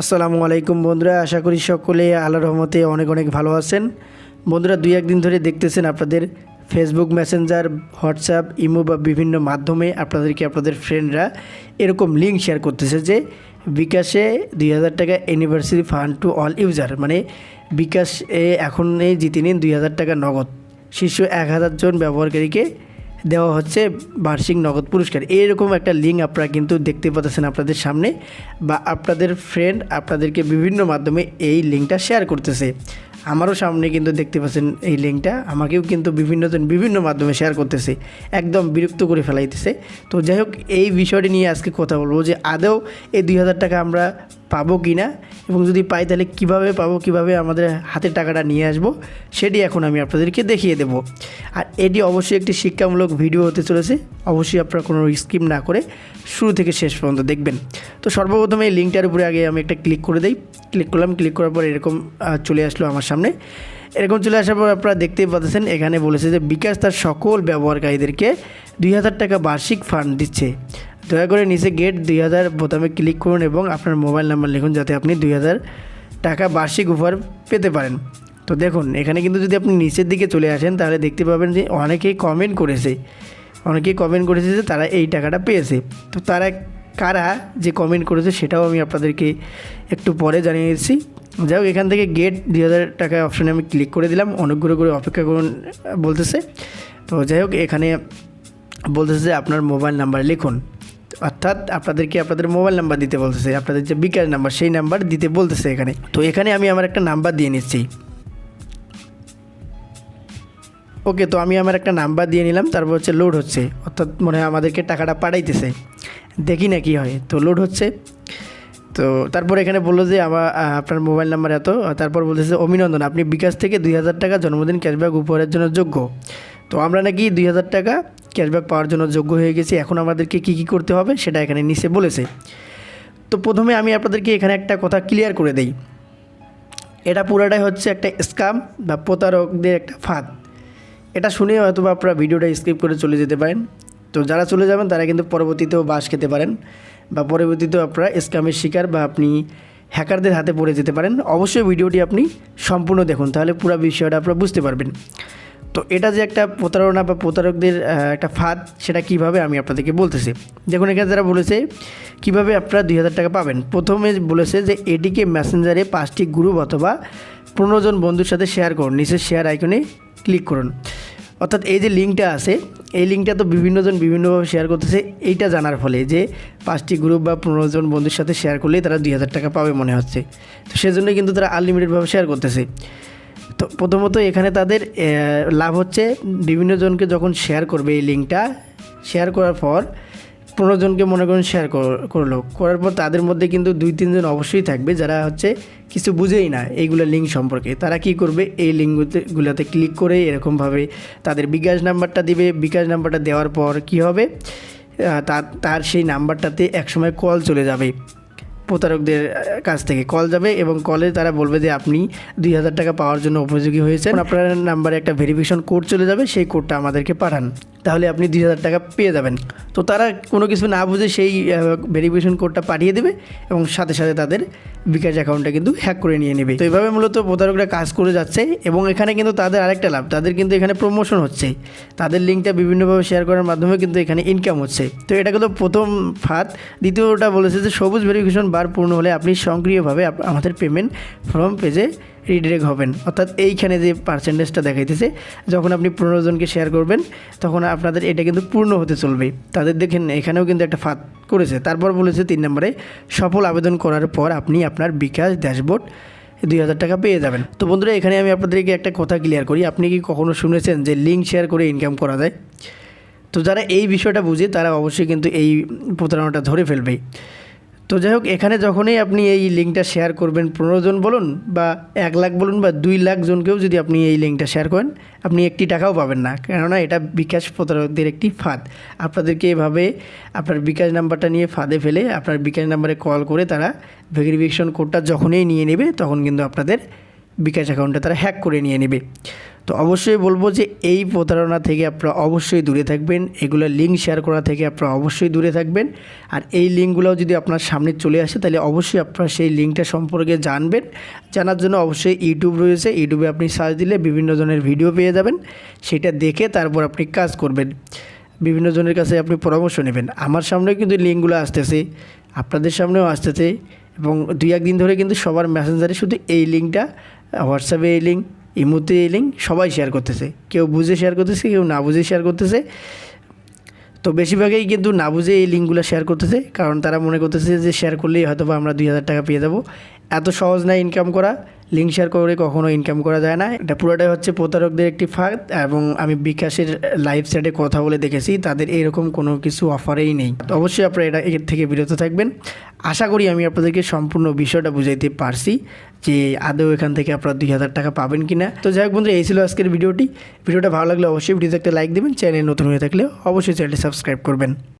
আসসালামু আলাইকুম বন্ধুরা, আশা করি সকলে আল্লাহর রহমতে অনেক অনেক ভালো আছেন। বন্ধুরা, দুই একদিন ধরে দেখতেছেন আপনাদের ফেসবুক মেসেঞ্জার হোয়াটসঅ্যাপ ইমো বা বিভিন্ন মাধ্যমে আপনাদেরকে আপনাদের ফ্রেন্ডরা এরকম লিঙ্ক শেয়ার করতেছে যে বিকাশে দুই হাজার টাকা anniversary fund to all user মানে বিকাশ এখন জিতে নিন দুই হাজার টাকা নগদ। শীর্ষ এক হাজার জন ব্যবহারকারীকে দেওয়া হচ্ছে বার্ষিক নগদ পুরস্কার। এরকম একটা লিঙ্ক আপনারা কিন্তু দেখতে পাচ্ছেন আপনাদের সামনে বা আপনাদের ফ্রেন্ড আপনাদেরকে বিভিন্ন মাধ্যমে এই লিঙ্কটা শেয়ার করতেছে। আমারও সামনে কিন্তু দেখতে পাচ্ছেন এই লিঙ্কটা আমাকেও কিন্তু বিভিন্নজন বিভিন্ন মাধ্যমে শেয়ার করতেছে, একদম বিরক্ত করে ফেলাইতেছে। তো যাই হোক, এই বিষয়টি নিয়ে আজকে কথা বলব যে আদৌ এই দুই হাজার টাকা আমরা পাবো কি না? এবং যদি পাই তাহলে কীভাবে পাবো, কীভাবে আমাদের হাতে টাকাটা নিয়ে আসব, সেটি এখন আমি আপনাদেরকে দেখিয়ে দেব। আর এটি অবশ্যই একটি শিক্ষামূলক ভিডিও হতে চলেছে, অবশ্যই আপনারা কোনো স্কিম না করে শুরু থেকে শেষ পর্যন্ত দেখবেন। তো সর্বপ্রথম এই লিঙ্কটার উপরে আগে আমি একটা ক্লিক করে দিই। ক্লিক করলাম, ক্লিক করার পর এরকম চলে আসলো আমার সামনে। এরকম চলে আসার পর আপনারা দেখতেই পাচ্ছেন, এখানে বলেছে যে বিকাশ তার সকল ব্যবহারকারীদেরকে দুই হাজার টাকা বার্ষিক ফান্ড দিচ্ছে। দয়া করে নিচে গেট দুই হাজার বোতামে ক্লিক করুন এবং আপনার মোবাইল নাম্বার লিখুন যাতে আপনি দুই হাজার টাকা বার্ষিক উপহার পেতে পারেন। তো দেখুন, এখানে কিন্তু যদি আপনি নিচের দিকে চলে আসেন, তাহলে দেখতে পাবেন যে অনেকেই কমেন্ট করেছে। অনেকেই কমেন্ট করেছে যে তারা এই টাকাটা পেয়েছে। তো তারা কারা যে কমেন্ট করেছে সেটাও আমি আপনাদেরকে একটু পরে জানিয়ে দিচ্ছি। যাই হোক, এখান থেকে গেট দুই হাজার টাকা অপশানে আমি ক্লিক করে দিলাম। অনুগ্রহ করে অপেক্ষা করুন, বলতেছে। তো যাই হোক, এখানে বলতেছে যে আপনার মোবাইল নাম্বার লিখুন। অর্থাৎ আপনাদেরকে আপনাদের মোবাইল নাম্বার দিতে বলতেছে, আপনাদের যে বিকাশ নাম্বার সেই নাম্বার দিতে বলতেছে এখানে। তো এখানে আমি আমার একটা নাম্বার দিয়ে নিচ্ছি। ওকে তো আমি আমার একটা নাম্বার দিয়ে নিলাম, তারপর হচ্ছে লোড হচ্ছে। অর্থাৎ মনে হয় আমাদেরকে টাকাটা পাঠাইতেছে। দেখি না কি হয়। তো লোড হচ্ছে। তো তারপর এখানে বলল যে আমার আপনার মোবাইল নাম্বার এত। তারপর বলতেছে, অভিনন্দন, আপনি বিকাশ থেকে দুই হাজার টাকা জন্মদিন ক্যাশব্যাক উপহারের জন্য যোগ্য। তো আমরা নাকি দুই হাজার টাকা ক্যাশব্যাক পাওয়ার জন্য যোগ্য হয়ে গেছি। এখন আমাদেরকে কী কী করতে হবে সেটা এখানে নিচে বলেছে। তো প্রথমে আমি আপনাদেরকে এখানে একটা কথা ক্লিয়ার করে দেই। এটা পুরাটাই হচ্ছে একটা স্কাম বা প্রতারকদের একটা ফাঁদ। এটা শুনে হয়তো বা আপনারা ভিডিওটা স্কিপ করে চলে যেতে পারেন। তো যারা চলে যাবেন, তারা কিন্তু পরবর্তীতেও বাস খেতে পারেন বা পরবর্তীতেও আপনারা স্ক্যামের শিকার বা আপনি হ্যাকারদের হাতে পড়ে যেতে পারেন। অবশ্যই ভিডিওটি আপনি সম্পূর্ণ দেখুন, তাহলে পুরো বিষয়টা আপনারা বুঝতে পারবেন। তো এটা যে একটা প্রতারণা বা প্রতারকদের একটা ফাঁদ, সেটা কীভাবে আমি আপনাদেরকে বলতেছি? দেখুন, এখানে যারা বলেছে কীভাবে আপনারা দুই হাজার টাকা পাবেন। প্রথমে বলেছে যে এটিকে মেসেঞ্জারে পাঁচটি গ্রুপ অথবা পনেরো জন বন্ধুর সাথে শেয়ার করুন। নিচের শেয়ার আইকনে ক্লিক করুন। অর্থাৎ এই যে লিঙ্কটা আছে, এই লিঙ্কটা তো বিভিন্নজন বিভিন্নভাবে শেয়ার করতেছে। এইটা জানার ফলে যে পাঁচটি গ্রুপ বা পনেরো জন বন্ধুর সাথে শেয়ার করলেই তারা দুই হাজার টাকা পাবে মনে হচ্ছে। তো সেজন্য কিন্তু তারা আনলিমিটেডভাবে শেয়ার করতেছে। তো প্রথমত এখানে তাদের লাভ হচ্ছে বিভিন্ন জনকে যখন শেয়ার করবে এই লিঙ্কটা শেয়ার করার পর পনেরো জনকে মনে করুন শেয়ার করল। করার পর তাদের মধ্যে কিন্তু দুই তিনজন অবশ্যই থাকবে যারা হচ্ছে কিছু বুঝেই না এইগুলো লিঙ্ক সম্পর্কে। তারা কি করবে? এই লিঙ্কগুলোতে গুলোতে ক্লিক করে এরকমভাবে তাদের বিকাশ নাম্বারটা দিবে। বিকাশ নাম্বারটা দেওয়ার পর কি হবে? তার সেই নাম্বারটাতে একসময় কল চলে যাবে। প্রতারকদের কাছ থেকে কল যাবে এবং কলে তারা বলবে যে আপনি দুই হাজার টাকা পাওয়ার জন্য উপযোগী হয়েছেন। আপনার নাম্বারে একটা ভেরিফিকেশন কোড চলে যাবে, সেই কোডটা আমাদেরকে পাঠান। তাহলে আপনি দুই হাজার টাকা পেয়ে যাবেন। তো তারা কোনো কিছু না বুঝে সেই ভেরিফিকেশন কোডটা পাঠিয়ে দেবে এবং সাথে সাথে তাদের বিকাশ অ্যাকাউন্টটা কিন্তু হ্যাক করে নিয়ে নেবে। তো এইভাবে মূলত প্রতারকরা কাজ করে যাচ্ছে এবং এখানে কিন্তু তাদের আরেকটা লাভ, তাদের কিন্তু এখানে প্রমোশন হচ্ছে। তাদের লিঙ্কটা বিভিন্নভাবে শেয়ার করার মাধ্যমে কিন্তু এখানে ইনকাম হচ্ছে। তো এটা কিন্তু প্রথম ফাঁদ। দ্বিতীয়টা বলেছে যে সবুজ ভেরিফিকেশন বার পূর্ণ হলে আপনি সক্রিয়ভাবে আমাদের পেমেন্ট ফর্ম পেজে রিডিরেক্ট হবেন। অর্থাৎ এইখানে যে পার্সেন্টেজটা দেখাইতেছে, যখন আপনি পনেরো জনকে শেয়ার করবেন, তখন আপনাদের এটা কিন্তু পূর্ণ হতে চলবে। তাদের দেখেন, এখানেও কিন্তু একটা ফাঁদ করেছে। তারপর বলেছে তিন নম্বরে, সফল আবেদন করার পর আপনি আপনার বিকাশ ড্যাশবোর্ড দুই হাজার টাকা পেয়ে যাবেন। তো বন্ধুরা, এখানে আমি আপনাদেরকে একটা কথা ক্লিয়ার করি। আপনি কি কখনো শুনেছেন যে লিঙ্ক শেয়ার করে ইনকাম করা যায়? তো যারা এই বিষয়টা বুঝে, তারা অবশ্যই কিন্তু এই প্রতারণাটা ধরে ফেলবে। তো যাই হোক, এখানে যখনই আপনি এই লিঙ্কটা শেয়ার করবেন, পনেরো জন বলুন বা এক লাখ বলুন বা দুই লাখ জনকেও যদি আপনি এই লিঙ্কটা শেয়ার করেন, আপনি একটি টাকাও পাবেন না। কেননা এটা বিকাশ প্রতারকদের একটি ফাঁদ। আপনাদেরকে এভাবে আপনার বিকাশ নাম্বারটা নিয়ে ফাঁদে ফেলে, আপনার বিকাশ নাম্বারে কল করে তারা ভেরিফিকেশন কোডটা যখনই নিয়ে নেবে, তখন কিন্তু আপনাদের বিকাশ অ্যাকাউন্টে তারা হ্যাক করে নিয়ে নেবে। তো অবশ্যই বলব যে এই প্রতারণা থেকে আপনারা অবশ্যই দূরে থাকবেন। এগুলো লিঙ্ক শেয়ার করা থেকে আপনারা অবশ্যই দূরে থাকবেন। আর এই লিঙ্কগুলোও যদি আপনার সামনে চলে আসে, তাহলে অবশ্যই আপনারা সেই লিঙ্কটা সম্পর্কে জানবেন। জানার জন্য অবশ্যই ইউটিউব রয়েছে। ইউটিউবে আপনি সার্চ দিলে বিভিন্ন ধরনের ভিডিও পেয়ে যাবেন। সেটা দেখে তারপর আপনি কাজ করবেন। বিভিন্ন জনের কাছে আপনি পরামর্শ নেবেন। আমার সামনেও কিন্তু লিঙ্কগুলো আসতেছে। আপনাদের সামনেও আসতেছে। এবং দুই, একদিন ধরে কিন্তু সবার মেসেঞ্জারে শুধু এই লিঙ্কটা হোয়াটসঅ্যাপে এই লিঙ্ক ইমুতে এই লিঙ্ক সবাই শেয়ার করতেছে। কেউ বুঝে শেয়ার করতেছে, কেউ না বুঝে শেয়ার করতেছে। তো বেশিরভাগই কিন্তু না বুঝে এই লিঙ্কগুলো শেয়ার করতেছে, কারণ তারা মনে করতেছে যে শেয়ার করলেই হয়তো বা আমরা দুই হাজার টাকা পেয়ে যাব। এত সহজ না ইনকাম করা। লিঙ্ক শেয়ার করে কখনো ইনকাম করা যায় না। এটা পুরোটাই হচ্ছে প্রতারকদের একটি ফাঁদ এবং আমি বিকাশের লাইভ সাইডে কথা বলে দেখেছি, তাদের এরকম কোনো কিছু অফারেই নেই। অবশ্যই আপনারা এটা এর থেকে বিরত থাকবেন। আশা করি আমি আপনাদেরকে সম্পূর্ণ বিষয়টা বুঝাইতে পারছি যে আদৌ এখান থেকে আপনারা দুই হাজার টাকা পাবেন কি না তো যাই হোক বন্ধুরা, এই ছিল আজকের ভিডিওটি। ভিডিওটা ভালো লাগলে অবশ্যই ভিডিওতে একটা লাইক দেবেন। চ্যানেল নতুন হয়ে থাকলে অবশ্যই চ্যানেলটি সাবস্ক্রাইব করবেন।